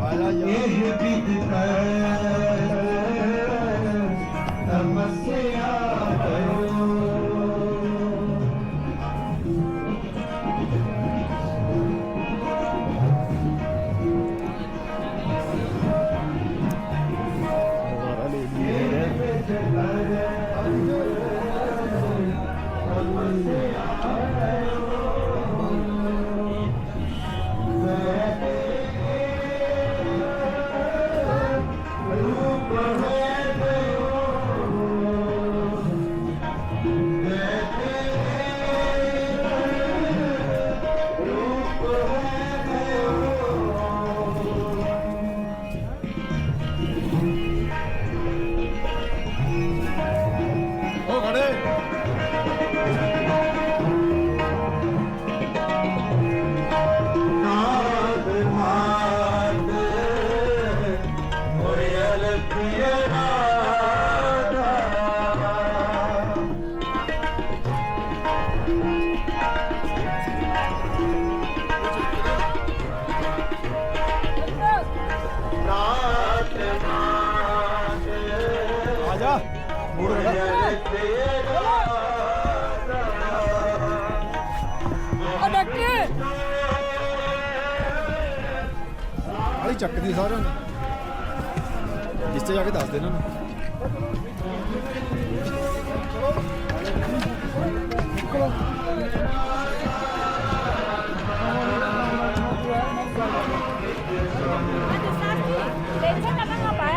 Wala yun. ਆਲੀ ਚੱਕਦੀ ਸਾਰਿਆਂ ਨੂੰ। ਜਿਸ ਤੇ ਜਾ ਕੇ ਦੱਸ ਦੇ ਇਹਨਾਂ ਨੂੰ।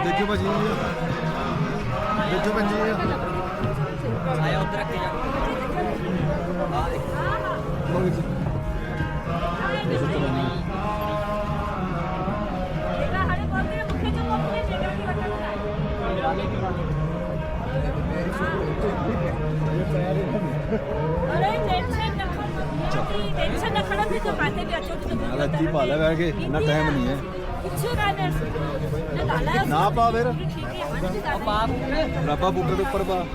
ਦੇਖਿਓ ਭਾਜੀ। ਟੈਨਸ਼ਨ ਨਾ ਖੜੋ ਤੇ ਪਾਤੇ ਵੀ ਅਚੋ ਤੇ ਆ ਲੱਤੀ ਪਾ ਲੈ ਬਹਿ ਕੇ ਇੰਨਾ ਟਾਈਮ ਨਹੀਂ ਹੈ। ਨਾ ਪਾ ਫਿਰ। ਰੱਬਾ ਬੂਟੇ ਦੇ ਉੱਪਰ ਪਾ।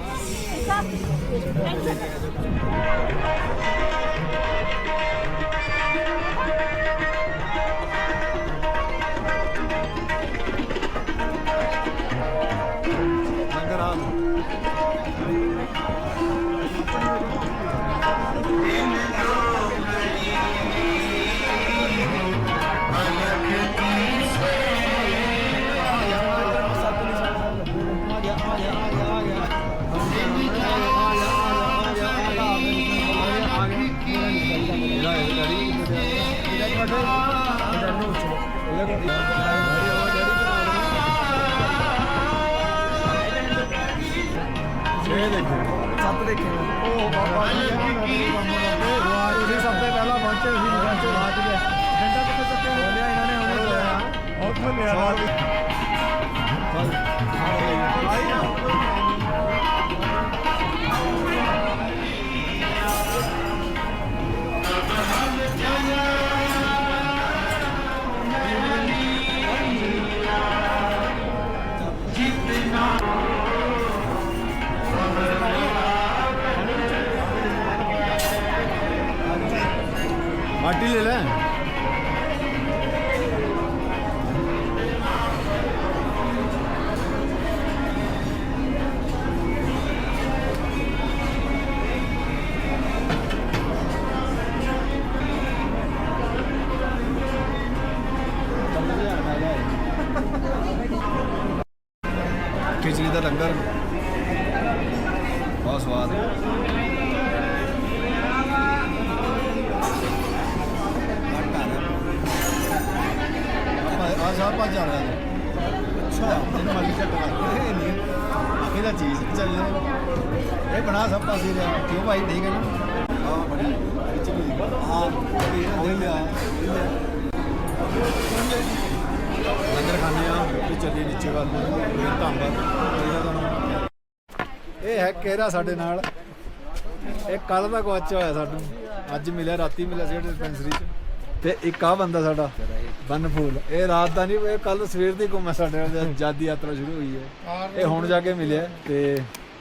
ਦੇਖੋ ਸੱਪ ਦੇਖੇ ਉਹ ਬਾਬਾ ਜੀ ਤੁਸੀਂ ਸਭ ਤੋਂ ਪਹਿਲਾਂ ਪਹੁੰਚੇ ਸੀ ਪਹੁੰਚੇ ਰਾਤ ਦੇ ਡੰਡਾ ਕਿੱਥੇ ਚੱਕਿਆ ਬੋਲਿਆ ਇਹਨਾਂ ਨੇ ਹੁਣੇ ਲਿਆ ਉੱਥੇ ਲਿਆ Patil ya? Kecil itu langgar, bos bos. ਸਵਾਦ ਆਪਾਂ ਪਾ ਜਾ ਰਿਹਾ ਅੱਛਾ, ਇਹਨੂੰ ਮਾਲੀ ਚੱਕ ਇਹ ਨਹੀਂ। ਇਹਦਾ ਚੀਜ਼ ਚੱਲ ਇਹ ਬਣਾ ਸਭ ਪਾਸੇ ਰਿਹਾ ਕਿਉਂ ਭਾਈ ਠੀਕ ਹੈ ਨਾ ਹਾਂ ਬੜੀ ਖਿਚੜੀ ਹਾਂ ਬੜੀ ਦੇ ਲਿਆ। ਲੰਗਰ ਖਾਣੇ ਆ ਤੇ ਚੱਲੀਏ ਨੀਚੇ ਵੱਲ ਨੂੰ। ਫਿਰ ਧੰਨਵਾਦ। ਇਹ ਹੈ ਕਿਹੜਾ ਸਾਡੇ ਨਾਲ? ਇਹ ਕੱਲ ਦਾ ਗਵਾਚਿਆ ਹੋਇਆ ਸਾਨੂੰ। ਅੱਜ ਮਿਲਿਆ, ਰਾਤੀ ਮਿਲਿਆ ਸੀ ਡਿਸਪੈਂਸਰੀ 'ਚ। ਤੇ ਇੱਕ ਆ ਬੰਦਾ ਸਾਡਾ। ਬਨਫੂਲ ਇਹ ਰਾਤ ਦਾ ਨਹੀਂ ਇਹ ਕੱਲ ਸਵੇਰ ਦੀ ਘੁੰਮਿਆ ਸਾਡੇ ਨਾਲ ਜਦ ਜਦ ਯਾਤਰਾ ਸ਼ੁਰੂ ਹੋਈ ਹੈ। ਇਹ ਹੁਣ ਜਾ ਕੇ ਮਿਲਿਆ ਤੇ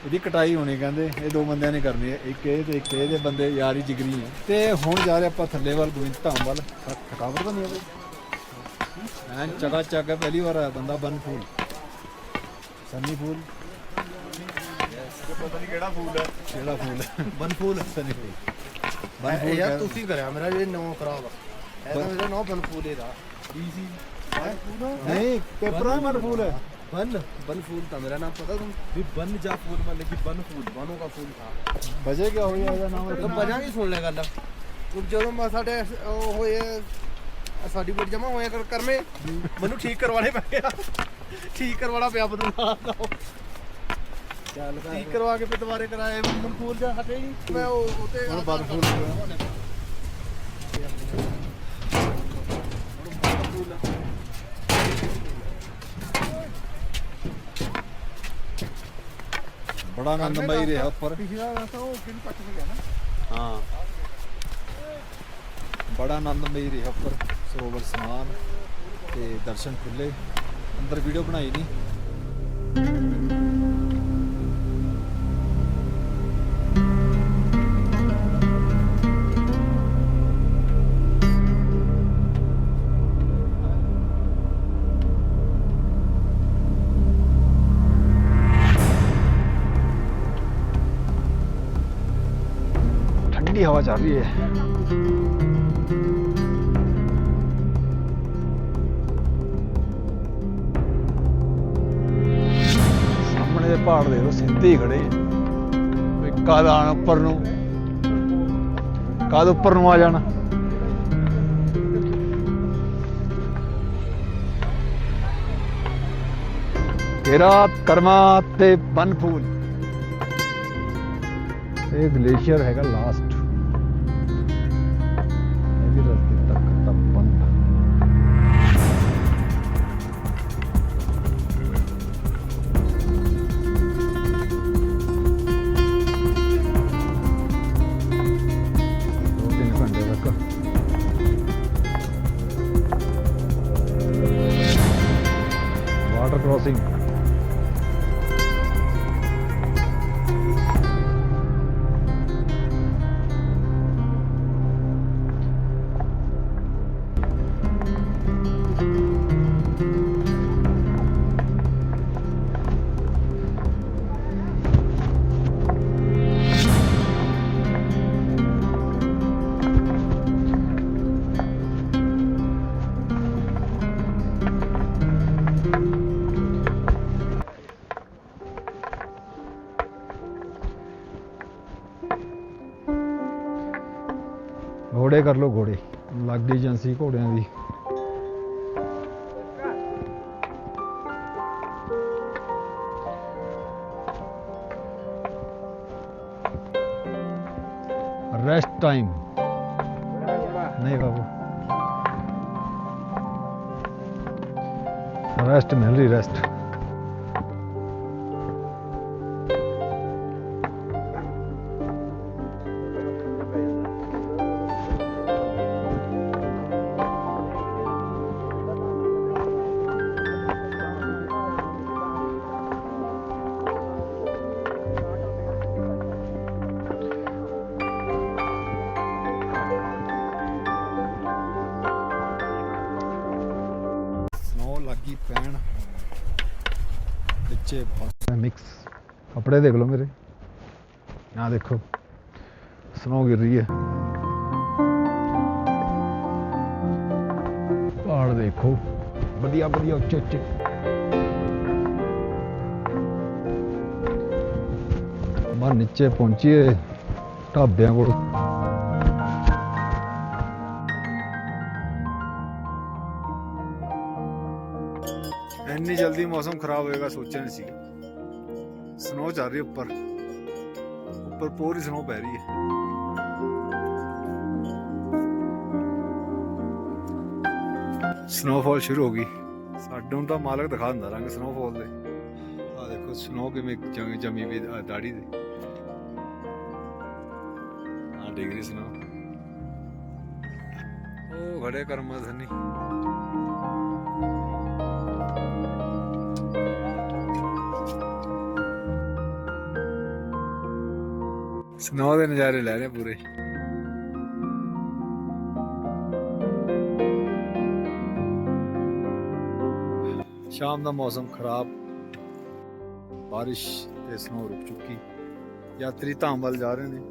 ਇਹਦੀ ਕਟਾਈ ਹੋਣੀ ਕਹਿੰਦੇ ਇਹ ਦੋ ਬੰਦਿਆਂ ਨੇ ਕਰਨੀ ਹੈ ਇੱਕ ਇਹ ਤੇ ਇੱਕ ਇਹਦੇ ਬੰਦੇ ਯਾਰੀ ਜਿਗਰੀ ਹੈ। ਤੇ ਹੁਣ ਜਾ ਰਹੇ ਆਪਾਂ ਥੱਲੇ ਵੱਲ ਗੋਬਿੰਦ ਧਾਮ ਵੱਲ। ਥਕਾਵਟ ਤਾਂ ਨਹੀਂ ਹੈ ਬਈ? ਐਨ ਚਗਾ ਚੱਕ ਹੈ ਪਹਿਲੀ ਵਾਰ ਆਇਆ ਬੰਦਾ ਬਨਫੂਲ ਸੰਨੀ ਫੂਲ। ਪਤਾ ਨਹੀਂ ਕਿਹੜਾ ਫੂਲ ਹੈ। ਕਿਹੜਾ ਫੂਲ ਹੈ? ਬਨਫੂਲ ਸੰਨੀ ਫੂਲ। ਇਹ ਬਨਫੂਲ ਯਾਰ ਤੁਸੀਂ ਕਰਿਆ ਮੇਰਾ ਜੇ ਨੌ ਖਰਾਬ ਆ। ਇਹ ਤਾਂ ਮੇਰਾ ਨੌ ਬਨਫੂਲੇ ਦਾ ਈਜ਼ੀ ਨਹੀਂ ਪੇਪਰਾਂ में बनफूल है बन बन फूल था मेरा नाम पता तुम भी बन जा फूल मतलब कि बन फूल बनों का फूल था वजह क्या हुई है ਇਹਦਾ ਨਾਮ ਤਾਂ ਵਜ੍ਹਾ ਕੀ ਸੁਣ ਲੈ ਗੱਲ ਉਹ ਜਦੋਂ ਮੈਂ ਸਾਡੇ ਉਹ ਹੋਏ ਸਰਟੀਫਿਕੇਟ ਜਮਾ ਹੋਇਆ ਕਰ ਕਰਮੇ ਮੈਨੂੰ ਠੀਕ ਕਰਵਾਣੇ ਪਏ ਆ ਠੀਕ ਕਰਵਾਉਣਾ ਪਿਆ ਬਦਲਾ ਚੱਲ ਠੀਕ ਕਰਵਾ ਕੇ ਫਿਰ ਦੁਬਾਰੇ ਕਰਾਏ ਮਨਫੂਲ ਜਾਂ ਹਟੇ ਹੀ ਮੈਂ ਉਹ ਉਤੇ ਹੁਣ ਬਨਫੂਲ ਬੜਾ ਆਨੰਦਮਈ ਰਿਹਾ ਉੱਪਰ। ਪਿਛਲਾ ਰਸਤਾ ਉਹ ਕਿਨ ਪੱਟ ਗਿਆ ਨਾ। ਹਾਂ। ਬੜਾ ਆਨੰਦਮਈ ਰਿਹਾ ਉੱਪਰ ਸਰੋਵਰ ਸਮਾਨ ਤੇ ਦਰਸ਼ਨ ਖੁੱਲੇ ਅੰਦਰ ਵੀਡੀਓ ਬਣਾਈ ਨਹੀਂ ਹਵਾ ਚੱਲ ਰਹੀ ਹੈ ਦੇ ਪਹਾੜ ਦੇ ਲੋ ਸਿੱਧੇ ਹੀ ਖੜੇ। ਵੀ ਕਦ ਆਣ ਉੱਪਰ ਨੂੰ? ਕਦ ਉੱਪਰ ਨੂੰ ਆ ਜਾਣਾ? ਤੇਰਾ ਕਰਮਾ ਤੇ ਬਨਫੂਲ ਇਹ ਗਲੇਸ਼ੀਅਰ ਹੈਗਾ ਲਾਸਟ sozinho. ਕ੍ਰਾਸਿੰਗ ਘੋੜੇ ਕਰ ਲੋ ਘੋੜੇ। ਲੱਗ ਗਈ ਏਜੰਸੀ ਘੋੜਿਆਂ ਦੀ। ਰੈਸਟ ਟਾਈਮ ਨਹੀਂ ਬਾਬੂ। ਰੈਸਟ ਮਿਲ ਰਹੀ ਰੈਸਟ ਵਿੱਚੇ ਮਿਕਸ ਕੱਪੜੇ ਦੇਖ ਲਓ ਮੇਰੇ। ਆ ਦੇਖੋ ਸਨੋ ਗਿਰ ਰਹੀ ਹੈ। ਪਹਾੜ ਦੇਖੋ, ਵਧੀਆ ਵਧੀਆ ਉੱਚੇ ਉੱਚੇ। ਮਾ ਨੀਚੇ ਪਹੁੰਚੀਏ, ਢਾਬਿਆਂ ਕੋਲ। ਇੰਨੀ ਜਲਦੀ ਮੌਸਮ ਖਰਾਬ ਹੋਏਗਾ ਸੋਚਿਆ ਨਹੀਂ ਸੀ। ਸਨੋ ਚੱਲ ਰਹੀ ਉੱਪਰ। ਉੱਪਰ ਪੂਰੀ ਸਨੋ ਪੈ ਰਹੀ ਹੈ। ਸਨੋਫਾਲ ਸ਼ੁਰੂ ਹੋ ਗਈ। ਸਾਡੇ ਨੂੰ ਤਾਂ ਮਾਲਕ ਦਿਖਾ ਦਿੰਦਾ ਰੰਗ ਸਨੋਫਾਲ ਦੇ। ਆ ਦੇਖੋ ਸਨੋ ਕਿਵੇਂ ਜਮੀ ਜਮੀ ਵੀ ਦਾੜੀ ਦੇ। ਡਿਗਰੀ ਸਨੋ ਉਹ ਖੜੇ ਕਰਮ ਸੰਨੀ ਸਨੋ ਦੇ ਨਜ਼ਾਰੇ ਲੈ ਰਹੇ ਪੂਰੇ। ਸ਼ਾਮ ਦਾ ਮੌਸਮ ਖਰਾਬ, ਬਾਰਿਸ਼ ਤੇ ਸਨੋ ਰੁਕ ਚੁੱਕੀ। ਯਾਤਰੀ ਧਾਮ ਵੱਲ ਜਾ ਰਹੇ ਨੇ।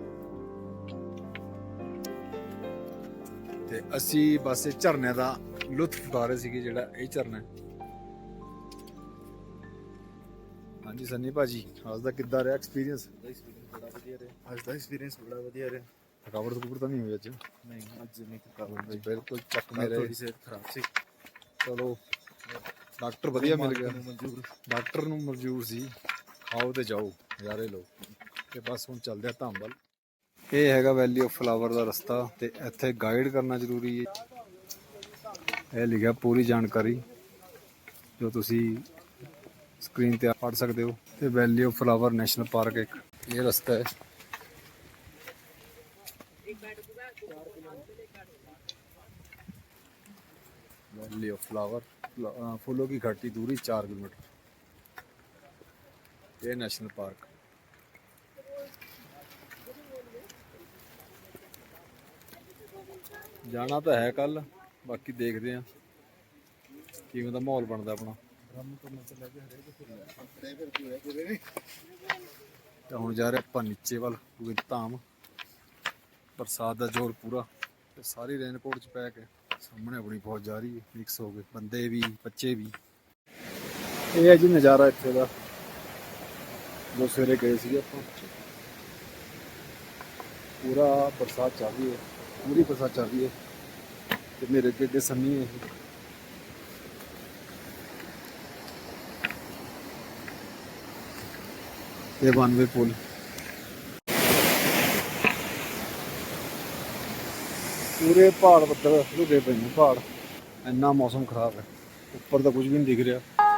ਤੇ ਅਸੀਂ ਬਸ ਇਹ ਝਰਨੇ ਦਾ ਲੁਤਫ ਉਠਾ ਰਹੇ ਸੀਗੇ, ਜਿਹੜਾ ਇਹ ਝਰਨਾ ਹੈ। ਹਾਂਜੀ, ਸੰਨੀ ਭਾਜੀ ਅੱਜ ਦਾ ਕਿੱਦਾਂ ਰਿਹਾ ਐਕਸਪੀਰੀਅੰਸ ਵਧੀਆ ਰਿਹਾ। ਅੱਜ ਦਾ ਐਕਸਪੀਰੀਅੰਸ ਬੜਾ ਵਧੀਆ ਰਿਹਾ। ਥਕਾਵਟ ਥਕੂਵਟ ਤਾਂ ਨਹੀਂ ਹੋਈ ਅੱਜ? ਨਹੀਂ ਅੱਜ ਨਹੀਂ ਥਕਾਵਟ ਜੀ ਬਿਲਕੁਲ ਚੱਕ ਮੇਰੇ। ਥੋੜੀ ਸਿਹਤ ਖਰਾਬ ਸੀ। ਚਲੋ ਡਾਕਟਰ ਵਧੀਆ ਮਿਲ ਗਿਆ। ਨੂੰ ਮਨਜ਼ੂਰ। ਡਾਕਟਰ ਨੂੰ ਮਨਜ਼ੂਰ ਸੀ। ਆਓ ਤੇ ਜਾਓ ਨਜ਼ਾਰੇ ਲਓ। ਤੇ ਬਸ ਹੁਣ ਚੱਲਦੇ ਆ ਧਾਮ ਵੱਲ। ਇਹ ਹੈਗਾ ਵੈਲੀ ਆਫ ਫਲਾਵਰ ਦਾ ਰਸਤਾ ਤੇ ਇੱਥੇ ਗਾਈਡ ਕਰਨਾ ਜ਼ਰੂਰੀ ਹੈ। ਇਹ ਲਿਖਿਆ ਪੂਰੀ ਜਾਣਕਾਰੀ ਜੋ ਤੁਸੀਂ ਸਕਰੀਨ ਤੇ ਪੜ ਸਕਦੇ ਹੋ। ਤੇ valley of flower national park ਇੱਕ ਇਹ ਰਸਤਾ ਹੈ वैली ऑफ फ्लावर फ्ला- फूलों की घाटी दूरी चार किलोमीटर ये नेशनल पार्क ਜਾਣਾ ਤਾਂ ਹੈ ਕੱਲ ਬਾਕੀ ਦੇਖਦੇ ਆ ਕਿਵੇਂ ਦਾ ਮਾਹੌਲ ਬਣਦਾ ਆਪਣਾ ਤਾਂ ਹੁਣ ਜਾ ਰਹੇ ਆਪਾਂ ਨੀਚੇ ਵੱਲ ਕਿਉਂਕਿ ਧਾਮ। ਬਰਸਾਤ ਦਾ ਜ਼ੋਰ ਪੂਰਾ। ਤੇ ਸਾਰੀ ਰੇਨਕੋਟ ਚ ਪੈ ਕੇ ਸਾਹਮਣੇ ਆਪਣੀ ਫੌਜ ਜਾ ਰਹੀ ਹੈ ਮਿਕਸ ਹੋ ਕੇ ਬੰਦੇ ਵੀ, ਬੱਚੇ ਵੀ। ਇਹ ਹੈ ਜੀ ਨਜ਼ਾਰਾ ਇੱਥੇ ਦਾ। ਜੋ ਸਵੇਰੇ ਗਏ ਸੀ ਆਪਾਂ। ਪੂਰਾ ਬਰਸਾਤ ਚੱਲ ਰਹੀ ਹੈ। ਪੂਰੀ ਬਰਸਾਤ ਚੱਲ ਰਹੀ ਹੈ। ਤੇ ਮੇਰੇ ਅੱਗੇ ਅੱਗੇ ਸੰਨੀ ਹੈ ਇਹ ਇਹ ਵਨਵੇ ਪੁਲ ਪੂਰੇ ਪਹਾੜ ਬੱਦਲ ਲੁਕੇ ਪਏ ਨੇ ਪਹਾੜ। ਇੰਨਾ ਮੌਸਮ ਖਰਾਬ ਹੈ। ਉੱਪਰ ਤਾਂ ਕੁਝ ਵੀ ਨਹੀਂ ਦਿਖ ਰਿਹਾ।